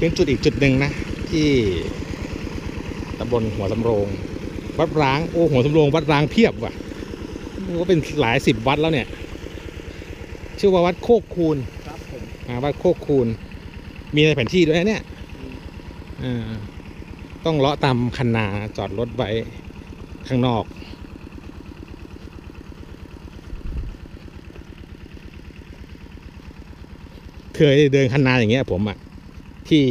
มาถึงจุดอีกจุดหนึ่งนะ ที่ตำบลหัวสำโรง วัดร้างโอ้หัวสำโรงวัดร้างเพียบว่ะนี่ก็เป็นหลายสิบวัดแล้วเนี่ย ชื่อว่าวัดโคกคูนครับผมอ่าวัดโคกคูนมีในแผนที่ด้วยนะเนี่ยอ่าต้องเลาะตามคันนาจอดรถไว้ข้างนอกเคยเดินคันนาอย่างเงี้ยผมอะ ที่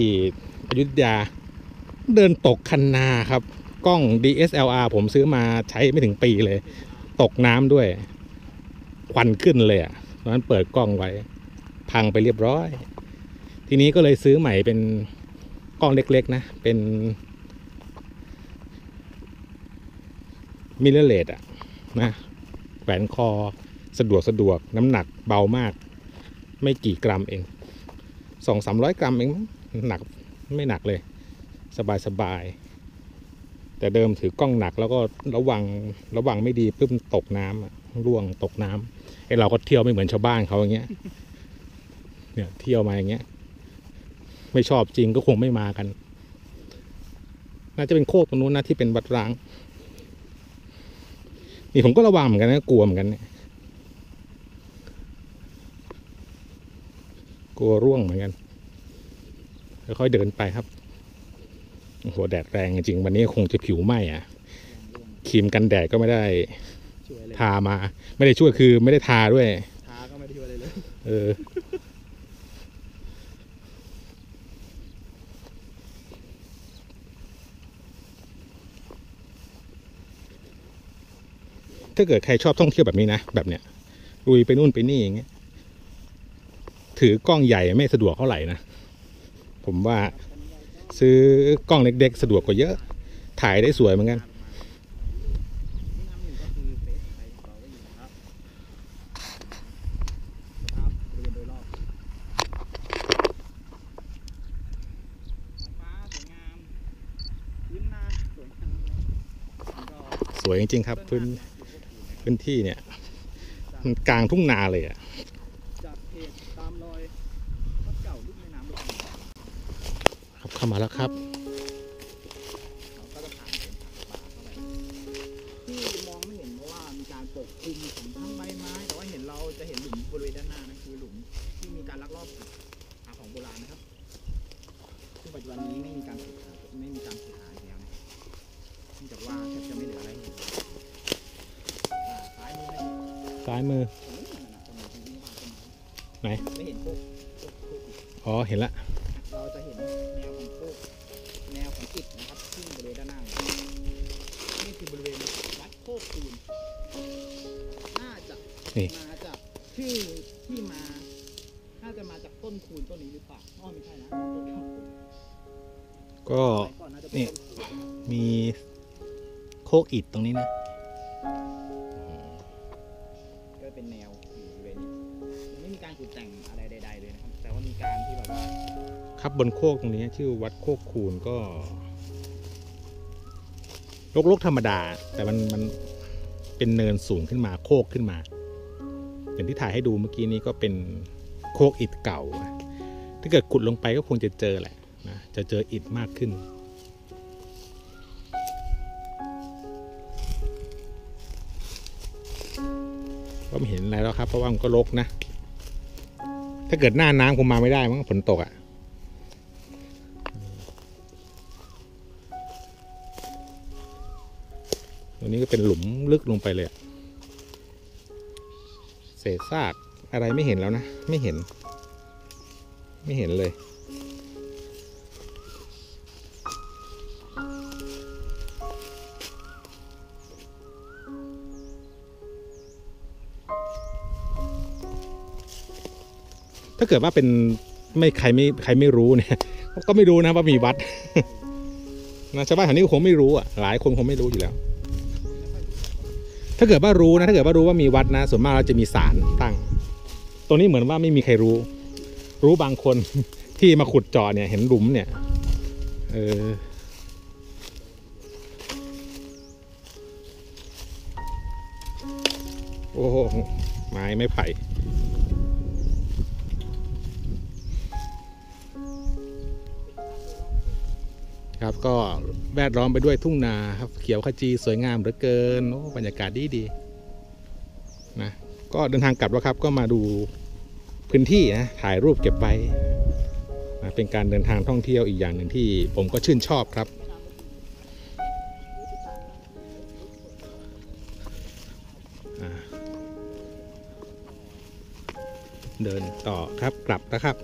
อยุธยาเดินตกคันนาครับ กล้อง DSLR ผมซื้อมาใช้ไม่ถึงปีเลย ตกน้ำด้วย ควันขึ้นเลยอะตอนนั้นเปิดกล้องไว้ พังไปเรียบร้อย ทีนี้ก็เลยซื้อใหม่เป็นกล้องเล็กๆนะ เป็นมิเรเลตอะนะแหวนคอสะดวกสะดวกน้ำหนักเบามาก ไม่กี่กรัมเองสองสามร้อยกรัมเองมั้ง หนักไม่หนักเลย สบายสบาย แต่เดิมถือกล้องหนักแล้วก็ระวังระวังไม่ดีปุ๊บตกน้ำร่วงตกน้ำไอเราก็เที่ยวไม่เหมือนชาวบ้านเขาอย่างเงี้ยเนี่ยเที่ยวมาอย่างเงี้ย ไม่ชอบจริงก็คงไม่มากัน น่าจะเป็นโคกตรงนู้นนะที่เป็นวัดร้าง นี่ผมก็ระวังเหมือนกันนะกลัวเหมือนกันเนี่ยกลัวร่วงเหมือนกัน ค่อยๆเดินไปครับโอ้โหแดดแรงจริงๆวันนี้คงจะผิวไหม้อะครีมกันแดดก็ไม่ได้ช่วยเลยทามา ไม่ได้ช่วยคือไม่ได้ทาด้วยทาก็ไม่ได้ช่วยอะไรเลยเออถ้าเกิดใครชอบท่องเที่ยวแบบนี้นะ แบบเนี้ยลุยไปนู่นไปนี่อย่างเงี้ยถือกล้องใหญ่ไม่สะดวกเท่าไหร่นะ ผมว่าซื้อกล้องเล็กๆ สะดวกกว่าเยอะ ถ่ายได้สวยเหมือนกัน สวยจริงๆครับ พื้นพื้นที่เนี่ย มันกลางทุ่งนาเลยอะจากเพจตามรอยวัดเก่าลูกแม่น้ำลูกแม่น้ำ ครับ เข้ามาแล้วครับเขาก็จะผ่านเป็นป่าเข้าไปที่มองไม่เห็นเพราะว่ามีการปกคลุมของทั้งใบไม้แต่ว่าเห็นเราจะเห็นหลุมบริเวณด้านหน้านั่นคือหลุมที่มีการลักลอบขุดหาของโบราณนะครับซึ่งปัจจุบันนี้ไม่มีการขุดหาไม่มีการขุดหาอีกแล้วนะเนื่องจากว่าแทบจะไม่เหลืออะไรให้เห็นอ่าซ้ายมือนี่ซ้ายมือผมไม่เห็นนะตรงนี้ที่ว่าต้นไหน ไม่เห็นพวกพวกพวกอิฐอ๋อ เห็นละ นี่ มาจากชื่อที่มา น่าจะมาจากต้นคูนต้นนี้หรือเปล่าอ๋อไม่ใช่นะต้นข้าวคูนก็ สมัยก่อนน่าจะเป็นนี่ ต้นคูนมีโคกอิฐตรงนี้นะ ก็เป็นแนวอยู่บริเวณนี้ยังไม่มีการขุดแต่งอะไรใด ๆ เลยนะครับ แต่ว่ามีการที่แบบว่าครับบนโคกตรงนี้ชื่อวัดโคกคูนก็ลกๆธรรมดา แต่มันมันเป็นเนินสูงขึ้นมาโคกขึ้นมา อย่างที่ถ่ายให้ดูเมื่อกี้นี้ก็เป็นโคกอิฐเก่า ถ้าเกิดขุดลงไปก็คงจะเจอแหละนะจะเจออิฐมากขึ้น ก็ไม่เห็นอะไรแล้วครับ เพราะว่ามันก็รกนะ ถ้าเกิดหน้าน้ำคงมาไม่ได้มั้งฝนตกอะ่ะตรงนี้ก็เป็นหลุมลึกลงไปเลยอะ เศษซากอะไรไม่เห็นแล้วนะ ไม่เห็น ไม่เห็นเลย ถ้าเกิดว่าเป็นไม่ใครไม่ใครไม่รู้เนี่ย ก็ไม่รู้นะว่ามีวัดนะชาวบ้านแถวนี้คงไม่รู้อะหลายคนคงไม่รู้อยู่แล้ว ถ้าเกิดว่ารู้นะถ้าเกิดว่ารู้ว่ามีวัดนะ ส่วนมากเราจะมีศาลตั้ง ตรงนี้เหมือนว่าไม่มีใครรู้ รู้บางคนที่มาขุดเจาะเนี่ยเห็นหลุมเนี่ย เออโอ้โหไม้ไม่ไผ่ ครับก็แวดล้อมไปด้วยทุ่งนาครับเขียวขจีสวยงามเหลือเกินบรรยากาศดีดีนะก็เดินทางกลับแล้วครับก็มาดูพื้นที่นะถ่ายรูปเก็บไว้นะเป็นการเดินทางท่องเที่ยวอีกอย่างหนึ่งที่ผมก็ชื่นชอบครับ เดินต่อครับกลับนะครับ